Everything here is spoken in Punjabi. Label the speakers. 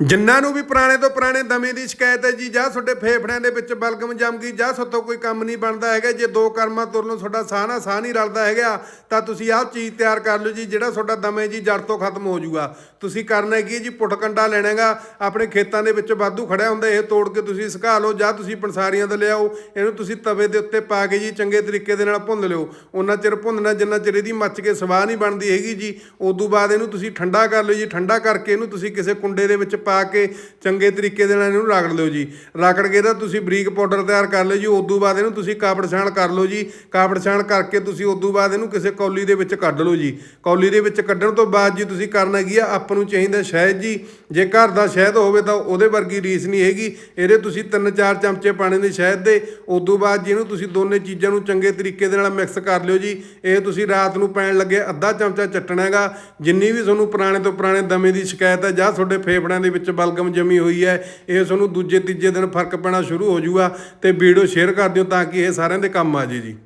Speaker 1: ਜਿਨ੍ਹਾਂ ਨੂੰ ਵੀ ਪੁਰਾਣੇ ਤੋਂ ਪੁਰਾਣੇ ਦਮੇ ਦੀ ਸ਼ਿਕਾਇਤ ਹੈ ਜੀ, ਜਾਂ ਤੁਹਾਡੇ ਫੇਫੜਿਆਂ ਦੇ ਵਿੱਚ ਬਲਗਮ ਜੰਮ ਗਈ, ਜਾਂ ਤੁਹਾਤੋਂ ਕੋਈ ਕੰਮ ਨਹੀਂ ਬਣਦਾ ਹੈਗਾ, ਜੇ ਦੋ ਕਰਮਾਂ ਤੁਰ ਤੁਹਾਡਾ ਸਾਹ ਨਾਲ ਸਾਹ ਨਹੀਂ ਰਲਦਾ ਹੈਗਾ, ਤਾਂ ਤੁਸੀਂ ਆਹ ਚੀਜ਼ ਤਿਆਰ ਕਰ ਲਓ ਜੀ, ਜਿਹੜਾ ਤੁਹਾਡਾ ਦਮੇ ਜੀ ਜੜ ਤੋਂ ਖਤਮ ਹੋ ਜਾਊਗਾ। ਤੁਸੀਂ ਕਰਨਾ ਕੀ ਜੀ ਪੁੱਟ ਕੰਡਾ ਲੈਣਾਗਾ ਆਪਣੇ ਖੇਤਾਂ ਦੇ ਵਿੱਚ ਵਾਧੂ ਖੜਿਆ ਹੁੰਦਾ, ਇਹ ਤੋੜ ਕੇ ਤੁਸੀਂ ਸੁਕਾ ਲਓ, ਜਾਂ ਤੁਸੀਂ ਪੰਸਾਰੀਆਂ ਦਾ ਲਿਆਓ, ਇਹਨੂੰ ਤੁਸੀਂ ਤਵੇ ਦੇ ਉੱਤੇ ਪਾ ਕੇ ਜੀ, ਚੰਗੇ ਤਰੀਕੇ ਦੇ ਨਾਲ ਭੁੰਨ ਲਿਓ। ਉਹਨਾਂ ਚਿਰ ਭੁੰਨਣਾ, ਜਿੰਨਾ ਚਿਰ ਇਹਦੀ ਮੱਚ ਕੇ ਸਵਾਹ ਨਹੀਂ ਬਣਦੀ ਹੈਗੀ ਜੀ, ਉਦੋਂ ਬਾਅਦ ਇਹਨੂੰ ਤੁਸੀਂ ਠੰਡਾ ਕਰ ਲਿਓ ਜੀ, ਠੰਡਾ ਕਰਕੇ ਇਹਨੂੰ ਤੁਸੀਂ ਕਿਸੇ ਕੁੰਡੇ ਦੇ ਵਿੱਚ ਪਾ ਕੇ ਚੰਗੇ ਤਰੀਕੇ ਦੇ ਨਾਲ ਇਹਨੂੰ ਰਗੜ ਲਿਓ ਜੀ। ਰਗੜ ਕੇ ਤਾਂ ਤੁਸੀਂ ਬਰੀਕ ਪਾਊਡਰ ਤਿਆਰ ਕਰ ਲਿਓ ਜੀ ਉਦੋਂ ਬਾਅਦ ਇਹਨੂੰ ਤੁਸੀਂ ਕਾਪੜ ਛਾਣ ਕਰ ਲਓ ਜੀ। ਕਾਪੜ ਛਾਣ ਕਰਕੇ ਤੁਸੀਂ ਉਦੋਂ ਬਾਅਦ ਇਹਨੂੰ ਕਿਸੇ ਕੌਲੀ ਦੇ ਵਿੱਚ ਕੱਢ ਲਓ ਜੀ। ਕੌਲੀ ਦੇ ਵਿੱਚ ਕੱਢਣ ਤੋਂ ਬਾਅਦ ਜੀ ਤੁਸੀਂ ਕਰਨਾ ਕੀ ਆ, ਆਪਾਂ ਨੂੰ ਚਾਹੀਦਾ ਸ਼ਹਿਦ ਜੀ। ਜੇ ਘਰ ਦਾ ਸ਼ਹਿਦ ਹੋਵੇ ਤਾਂ ਉਹਦੇ ਵਰਗੀ ਰੀਸ ਨਹੀਂ ਹੈਗੀ। ਇਹਦੇ ਤੁਸੀਂ ਤਿੰਨ ਚਾਰ ਚਮਚੇ ਪਾਣੇ ਦੇ ਸ਼ਹਿਦ ਦੇ। ਉਦੋਂ ਬਾਅਦ ਜੀ ਇਹਨੂੰ ਤੁਸੀਂ ਦੋਨੇ ਚੀਜ਼ਾਂ ਨੂੰ ਚੰਗੇ ਤਰੀਕੇ ਦੇ ਨਾਲ ਮਿਕਸ ਕਰ ਲਿਓ ਜੀ। ਇਹ ਤੁਸੀਂ ਰਾਤ ਨੂੰ ਪੈਣ ਲੱਗੇ ਅੱਧਾ ਚਮਚਾ ਚੱਟਣਾ ਹੈਗਾ। ਜਿੰਨੀ ਵੀ ਤੁਹਾਨੂੰ ਪੁਰਾਣੇ ਤੋਂ ਪੁਰਾਣੇ ਦਮੇ ਦੀ ਸ਼ਿਕਾਇਤ ਹੈ ਜਾਂ ਤੁਹਾਡੇ ਫੇਫੜਿਆਂ ਦੇ ਵਿੱਚ ਬਲਗਮ ਜਮੀ ਹੋਈ ਹੈ, ਇਹ ਤੁਹਾਨੂੰ ਦੂਜੇ ਤੀਜੇ ਦਿਨ ਫ਼ਰਕ ਪੈਣਾ ਸ਼ੁਰੂ ਹੋ ਜਾਊਗਾ ਤੇ ਵੀਡੀਓ ਸ਼ੇਅਰ ਕਰ ਦਿਓ ਤਾਂ ਕਿ ਇਹ ਸਾਰਿਆਂ ਦੇ ਕੰਮ ਆ ਜੇ ਜੀ।